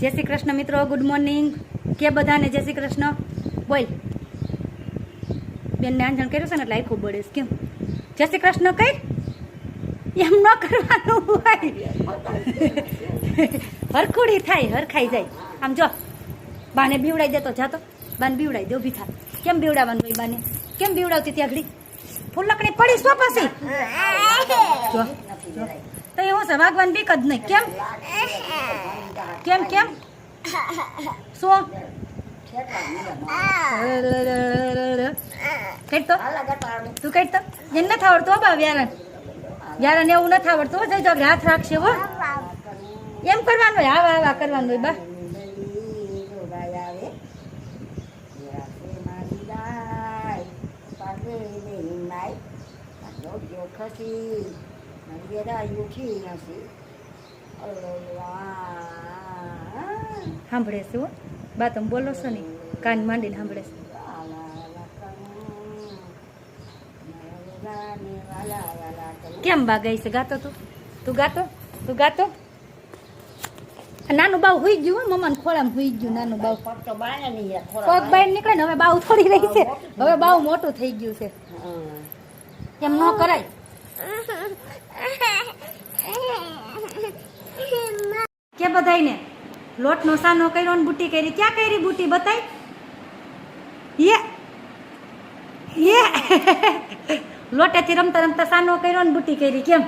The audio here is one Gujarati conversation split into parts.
જય શ્રી કૃષ્ણ મિત્રો ગુડ મોર્નિંગ કે બધાને જય શ્રી કૃષ્ણ? બોલ. બેનને આંજણ કર્યું છે ને એટલે આખું બળે કેમ? જય શ્રી કૃષ્ણ કઈ? એમ ન કરવાનું હોય. હરખુડી થાય, હરખાઈ જાય. આમ જો, બાને બીવડાઈ દેતો જાતો બાને બીવડાઈ દે, ઊભી થાય કેમ બીવડાવવાનું હોય બાને? કેમ બીવડાવતી ત્યાં ઘડી? ફૂલકડી પડી જો જો. તો એવો છે વાગવાની બી કદ નહીં. કેમ? કેમ કેમ? શું? કઈ તો. તું કઈ તો. એને નથી આવડતું બા વ્યારણ. વ્યારણ એવું નથી આવડતું જઈ હાથ રાખશે હો. એમ કરવાનું હોય, આવા આવા કરવાનું હોય બા. સાંભળે છે હો બા તમે બોલો છો ને કાન માંડીને સાંભળે છે કેમ બા ગઈ છે ગાતો તું તું ગાતો તું ગાતો નાનું બાવ હુઈ ગયું મમ્માને ખોળામાં હુઈ ગયું નાનું બાવ પગ બહાર નીકળે ને હવે બાવ થોડી રહી છે હવે બાવ મોટું થઈ ગયું છે એમ ન કરાય કે બધાયને? લોટનો સાનો કર્યો ને બુટી કરી. ક્યાં કરી બુટી? બતાય. યે યે લોટેથી રમતા રમતા સાનો કર્યો ને બુટી કરી. કેમ?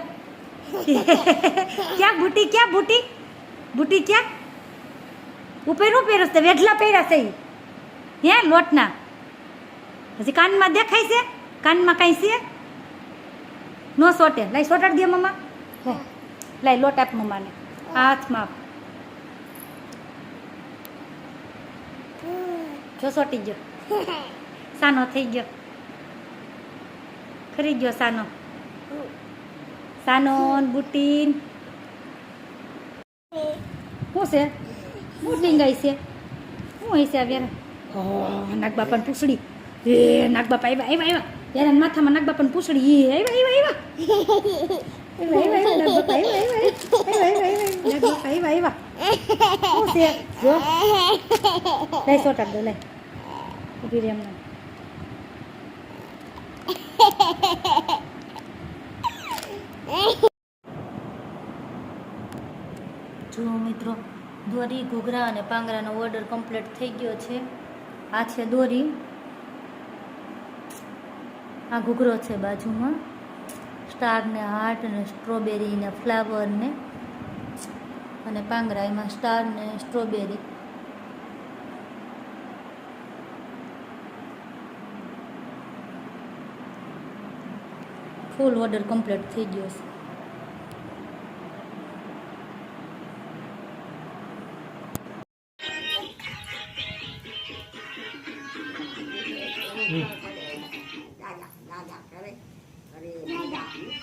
ક્યાં બુટી? ક્યાં બુટી? બુટી ક્યાં? ઉપર પહેરસ તે વેઢલા પહેર્યા છે? હે, લોટના. હજી કાનમાં દેખાય છે? કાનમાં કાંઈ છે? નો સોટે. લાઈ સોટાડી દે મમ્મા. લે, લાઈ લોટ આપ મમ્માને. હાથમાં આપ જો સોટી ગયો. સાનો થઈ ગયો. ખરી ગયો સાનો. સાનો બુટીન. શું છે? બુટીન ગઈ છે. શું હશે આવ્યા નાગબાપાને પૂછડી. એ નાગબાપા આવ્યા આવ્યા આવ્યા યાર માથામાં નાગબાપાને પૂછડી એ આવ્યા આવ્યા જુઓ મિત્રો, દોરી, ઘૂઘરા અને પાંગરાનો ઓર્ડર કમ્પ્લીટ થઈ ગયો છે. આ છે દોરી. આ ઘૂઘરો છે બાજુમાં. સ્ટાર ને હાર્ટ ને સ્ટ્રોબેરી ને ફ્લાવર અને પાંગરા એમાં સ્ટાર ને સ્ટ્રોબેરી ફૂલ ઓર્ડર કમ્પ્લીટ થઈ ગયો છે.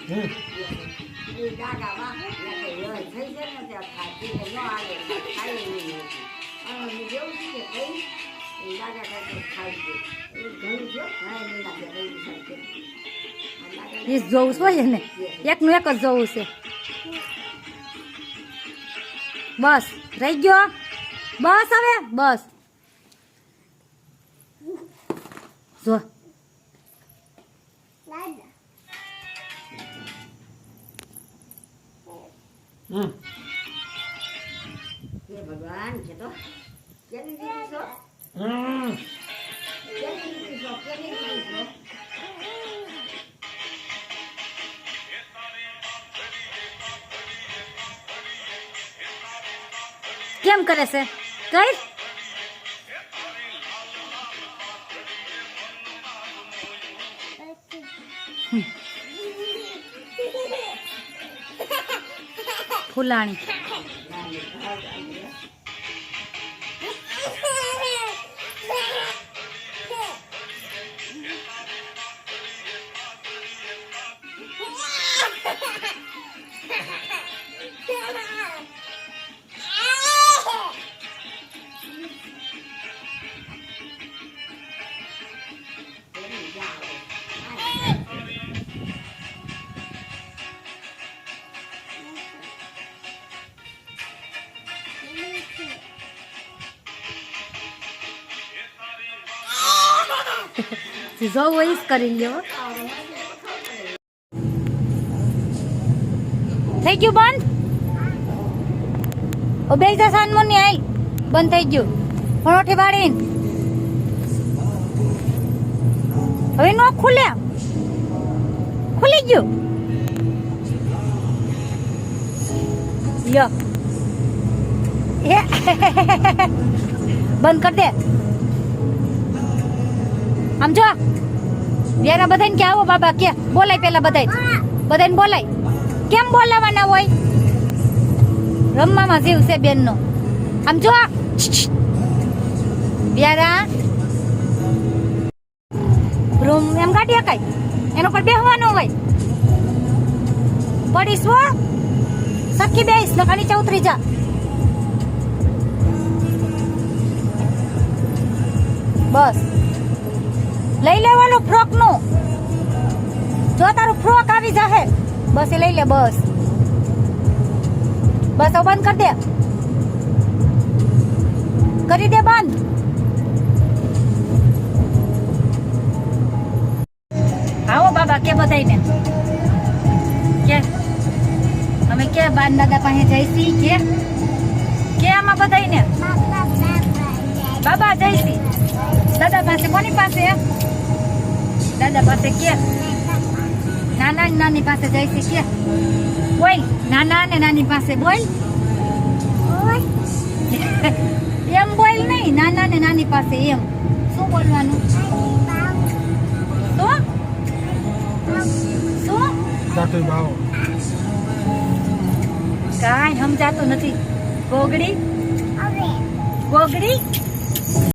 એ જોવું છે ને એકનું એક જ જોવું છે. બસ. રહી ગયો? બસ હવે? બસ. જો. ભગવાન છે તો કેવી કેવી કેવી રીતે કેમ કરે છે? કઈ? ફૂલાણી જે જોવું હોય ઈ જ કરી લ્યો થઈ ગયું બંધ ઓ બે જા સાનમોની આઈ બંધ થઈ ગયું ભણોઠી વાળીને હવે નો ખુલે ખુલી ગયું લ્યો એ બંધ કર દે આમ જો. વેરા બધાને કે આવો બાબા, કે બોલાય પેલા બધાય. બધાને બોલાય. કેમ બોલાવાના હોય? રમવામાં જીવ છે બેનનો. આમ જો. વ્યારા. રૂમ એમ કાઢી શકાય. એનો પર બેહવાનો હોય. પડીશ હો. સખી બેસ નકા નીચે જા. બસ. લઈ લેવાનું ફ્રોકનું. જો તારું ફ્રોક આવી જશે બસ એ લઈ લે બસ. બસ તો બંધ કરી દે. કરી દે બંધ. આવો બાબા કે બધાઈને કે? અમે કે બાન દાદા પાસે જઈશી કે? કે આમાં બધાઈને બાબા જઈશી. દાદા પાસે કોની પાસે? દાદા પાસે કે નાના ને નાની પાસે જઈશી કે. બોલ નાના ને નાની પાસે બોલ. એમ બોલ નહીં નાના ને નાની પાસે એમ. શું બોલવાનું? શું? શું? કાંઈ સમજાતું નથી. ગોગડી? ગોગડી?